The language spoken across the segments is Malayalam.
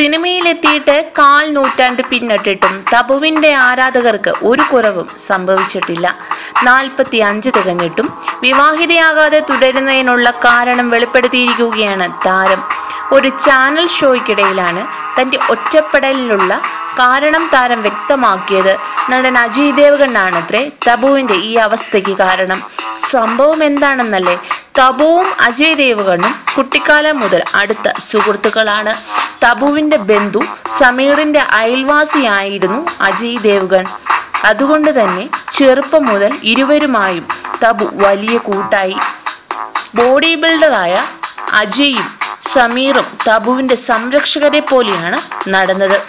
സിനിമയിലെത്തിയിട്ട് കാൽ നൂറ്റാണ്ട് പിന്നിട്ടിട്ടും തബുവിന്റെ ആരാധകർക്ക് ഒരു കുറവും സംഭവിച്ചിട്ടില്ല. നാൽപ്പത്തി അഞ്ച് തികഞ്ഞിട്ടും വിവാഹിതയാകാതെ തുടരുന്നതിനുള്ള കാരണം വെളിപ്പെടുത്തിയിരിക്കുകയാണ് താരം. ഒരു ചാനൽ ഷോയ്ക്കിടയിലാണ് തന്റെ ഒറ്റപ്പെടലിലുള്ള കാരണം താരം വ്യക്തമാക്കിയത്. നടൻ അജയ് ദേവഗണ്ണാണത്രേ തബുവിന്റെ ഈ അവസ്ഥയ്ക്ക് കാരണം. സംഭവം എന്താണെന്നല്ലേ? തബുവും അജയ് ദേവഗണ്ണും കുട്ടിക്കാലം മുതൽ അടുത്ത സുഹൃത്തുക്കളാണ്. തബുവിന്റെ ബന്ധു സമീറിന്റെ അയൽവാസിയായിരുന്നു അജയ് ദേവഗൺ. അതുകൊണ്ട് തന്നെ ചെറുപ്പം മുതൽ ഇരുവരുമായും തബു വലിയ കൂട്ടായി. ബോഡി ബിൽഡറായ അജയും സമീറും തബുവിന്റെ സംരക്ഷകരെ പോലെയാണ് നടന്നത്.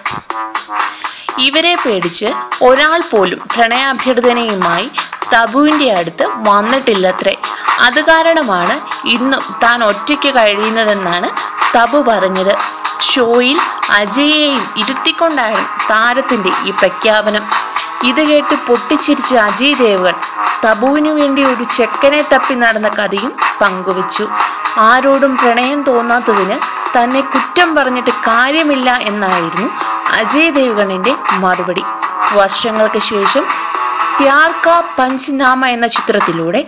ഇവരെ പേടിച്ച് ഒരാൾ പോലും പ്രണയാഭ്യർത്ഥനയുമായി തബുവിന്റെ അടുത്ത് വന്നിട്ടില്ലത്രേ. അത് കാരണമാണ് ഇന്നും താൻ ഒറ്റയ്ക്ക് കഴിയുന്നതെന്നാണ് തബു പറഞ്ഞത്. ഷോയിൽ അജയെയും ഇരുത്തിക്കൊണ്ടാണ് താരത്തിന്റെ ഈ പ്രഖ്യാപനം. ഇത് കേട്ട് പൊട്ടിച്ചിരിച്ച അജയ് ദേവകൾ തബുവിനു വേണ്ടി ഒരു ചെക്കനെ തപ്പി നടന്ന കഥയും പങ്കുവച്ചു. ആരോടും പ്രണയം തോന്നാത്തതിന് തന്നെ കുറ്റം പറഞ്ഞിട്ട് കാര്യമില്ല എന്നായിരുന്നു അജയ് ദേവ്ഗണിന്റെ മറുപടി. വർഷങ്ങൾക്ക് ശേഷം പ്യാർ കാ പഞ്ച്നാമ എന്ന ചിത്രത്തിലൂടെ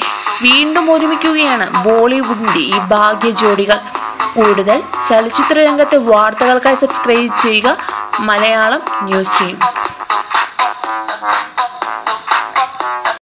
വീണ്ടും ഒരുമിക്കുകയാണ് ബോളിവുഡിന്റെ ഈ ഭാഗ്യ ജോഡികൾ കൂടുതൽ ചലച്ചിത്ര രംഗത്തെ വാർത്തകൾക്കായി സബ്സ്ക്രൈബ് ചെയ്യുക. Malayalam news team